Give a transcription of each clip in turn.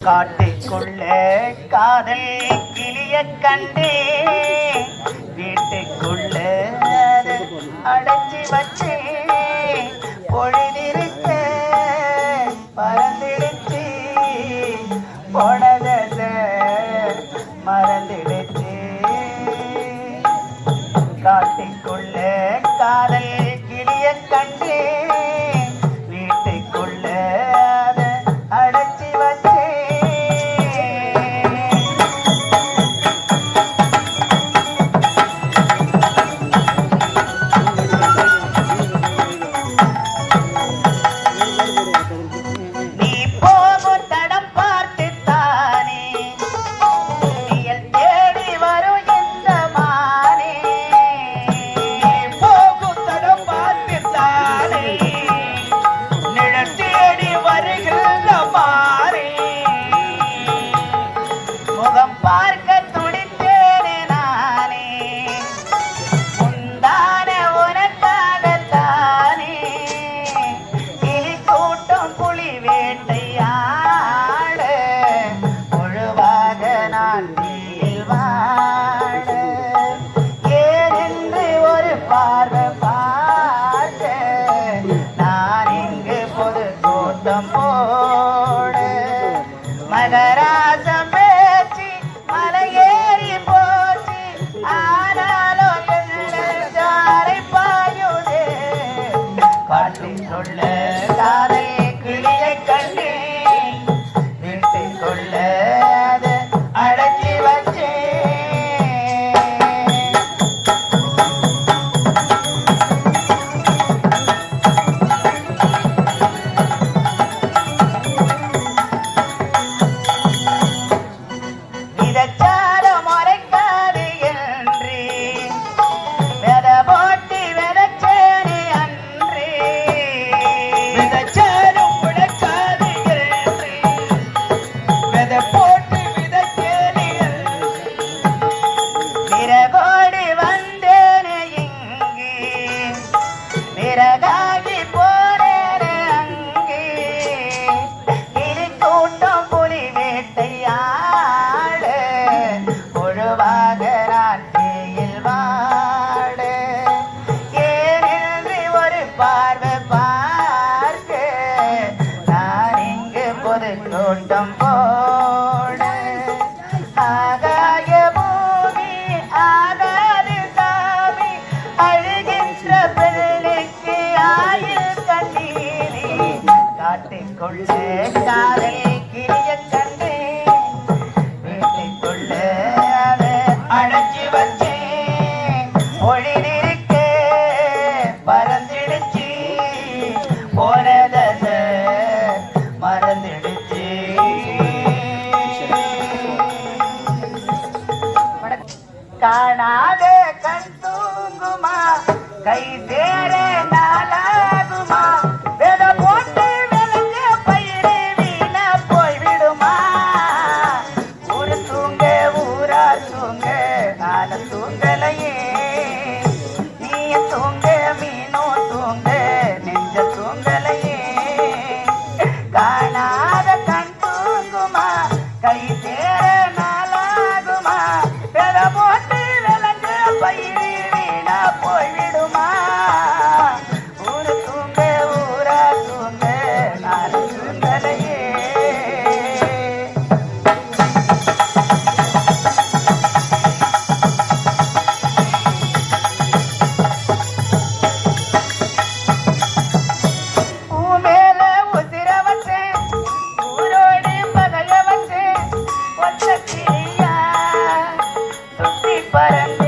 காட்டுக்குள்ள காதல் கிளிய கண்டே வீட்டுக்குள்ள அடைச்சி வச்சே பொழுதிருக்க பறந்துடுச்சு போனத மறந்துடுச்சு காட்டுக்குள்ள காட்டும் சொல்ல பார்வை பார்வை காணாதே கண் தூங்குமா? கை சேர பரன்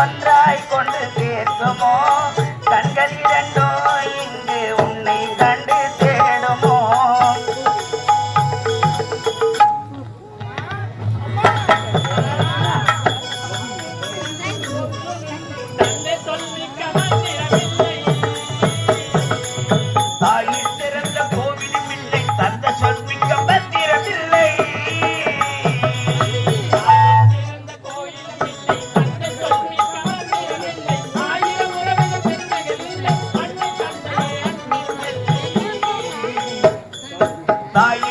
ஒன்றாய் கொண்டு சேர்க்குமோ? கண்கள் இரண்டோ இங்கு உன்னை கண்டு தேடுமோ? சொல்லி ತಾಯಿ